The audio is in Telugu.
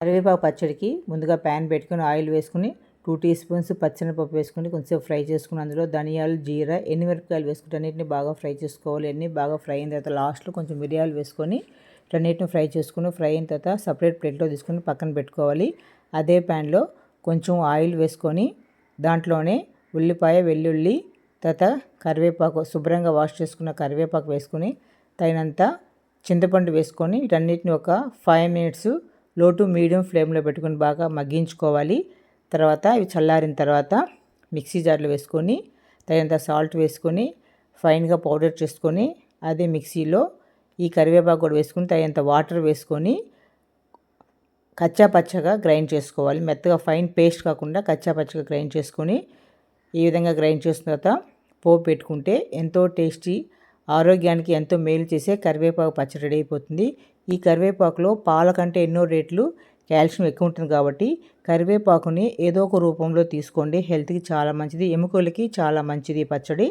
కరివేపాకు పచ్చడికి ముందుగా ప్యాన్ పెట్టుకుని ఆయిల్ వేసుకుని టూ టీ స్పూన్స్ పచ్చనిపప్పు వేసుకుని కొంచెం ఫ్రై చేసుకుని అందులో ధనియాలు జీరా ఎన్ని మిరపకాయలు వేసుకుంటే అన్నింటిని బాగా ఫ్రై చేసుకోవాలి. అన్ని బాగా ఫ్రై అయిన తర్వాత లాస్ట్లో కొంచెం మిరియాలు వేసుకొని వీటన్నిటిని ఫ్రై చేసుకుని ఫ్రై అయిన తర్వాత సపరేట్ ప్లేట్లో తీసుకొని పక్కన పెట్టుకోవాలి. అదే ప్యాన్లో కొంచెం ఆయిల్ వేసుకొని దాంట్లోనే ఉల్లిపాయ వెల్లుల్లి తర్వాత కరివేపాకు శుభ్రంగా వాష్ చేసుకున్న కరివేపాకు వేసుకొని తగినంత చింతపండు వేసుకొని వీటన్నిటిని ఒక five minutes low to medium ఫ్లేమ్లో పెట్టుకొని బాగా మగ్గించుకోవాలి. తర్వాత ఇవి చల్లారిన తర్వాత మిక్సీ జార్లో వేసుకొని తగినంత సాల్ట్ వేసుకొని ఫైన్గా పౌడర్ చేసుకొని అదే మిక్సీలో ఈ కరివేపాకు కూడా వేసుకొని తగినంత వాటర్ వేసుకొని కచ్చా పచ్చగా గ్రైండ్ చేసుకోవాలి. మెత్తగా ఫైన్ పేస్ట్ కాకుండా కచ్చా పచ్చగా గ్రైండ్ చేసుకొని ఈ విధంగా గ్రైండ్ చేసిన తర్వాత పోపు పెట్టుకుంటే ఎంతో టేస్టీ ఆరోగ్యానికి ఎంతో మేలు చేసే కరివేపాకు పచ్చడి రెడీ అయిపోతుంది. ఈ కరివేపాకులో పాల కంటే ఎన్నో రేట్లు కాల్షియం ఎక్కువ ఉంటుంది కాబట్టి కరివేపాకుని ఏదో ఒక రూపంలో తీసుకోండి. హెల్త్కి చాలా మంచిది ఎముకలకి చాలా మంచిది పచ్చడి.